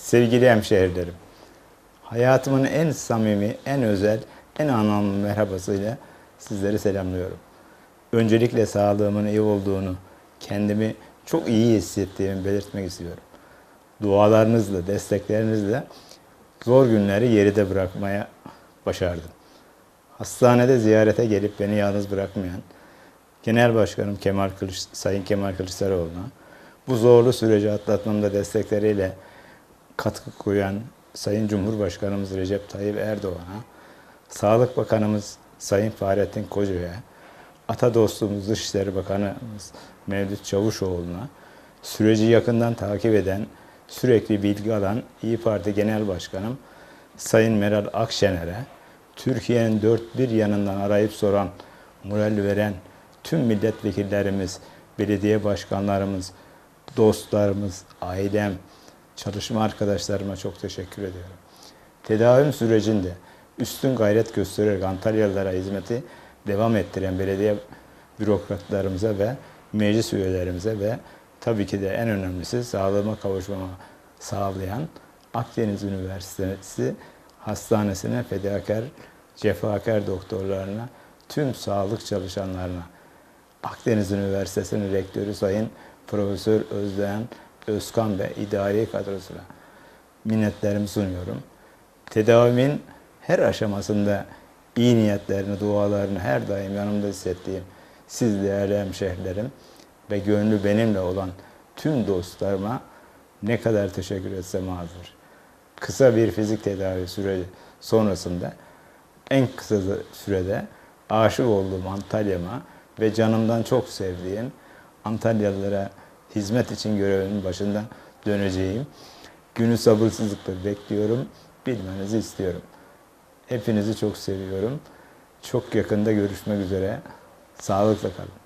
Sevgili hemşehrilerim, hayatımın en samimi, en özel, en anlamlı merhabasıyla sizleri selamlıyorum. Öncelikle sağlığımın iyi olduğunu, kendimi çok iyi hissettiğimi belirtmek istiyorum. Dualarınızla, desteklerinizle zor günleri geride bırakmaya başardım. Hastanede ziyarete gelip beni yalnız bırakmayan Genel Başkanım Kemal Kılıç, Sayın Kemal Kılıçdaroğlu'na bu zorlu süreci atlatmamda destekleriyle katkı koyan Sayın Cumhurbaşkanımız Recep Tayyip Erdoğan'a, Sağlık Bakanımız Sayın Fahrettin Koca'ya, Ata dostumuz Dışişleri Bakanımız Mevlüt Çavuşoğlu'na, süreci yakından takip eden, sürekli bilgi alan İyi Parti Genel Başkanım Sayın Meral Akşener'e, Türkiye'nin dört bir yanından arayıp soran, moral veren tüm milletvekillerimiz, belediye başkanlarımız, dostlarımız, ailem, çalışma arkadaşlarıma çok teşekkür ediyorum. Tedavim sürecinde üstün gayret göstererek Antalyalılara hizmeti devam ettiren belediye bürokratlarımıza ve meclis üyelerimize ve tabii ki de en önemlisi sağlığıma kavuşmama sağlayan Akdeniz Üniversitesi Hastanesi'ne fedakar, cefakar doktorlarına, tüm sağlık çalışanlarına, Akdeniz Üniversitesi'nin rektörü Sayın Profesör Özden Özkan ve idari kadrosuna minnetlerimi sunuyorum. Tedavimin her aşamasında iyi niyetlerini, dualarını her daim yanımda hissettiğim siz değerli hemşehrilerim ve gönlü benimle olan tüm dostlarıma ne kadar teşekkür etsem azdır. Kısa bir fizik tedavi süreci sonrasında en kısa sürede aşık olduğum Antalya'ma ve canımdan çok sevdiğim Antalyalılara hizmet için görevimin başında döneceğim. Günü sabırsızlıkla bekliyorum. Bilmenizi istiyorum. Hepinizi çok seviyorum. Çok yakında görüşmek üzere. Sağlıkla kalın.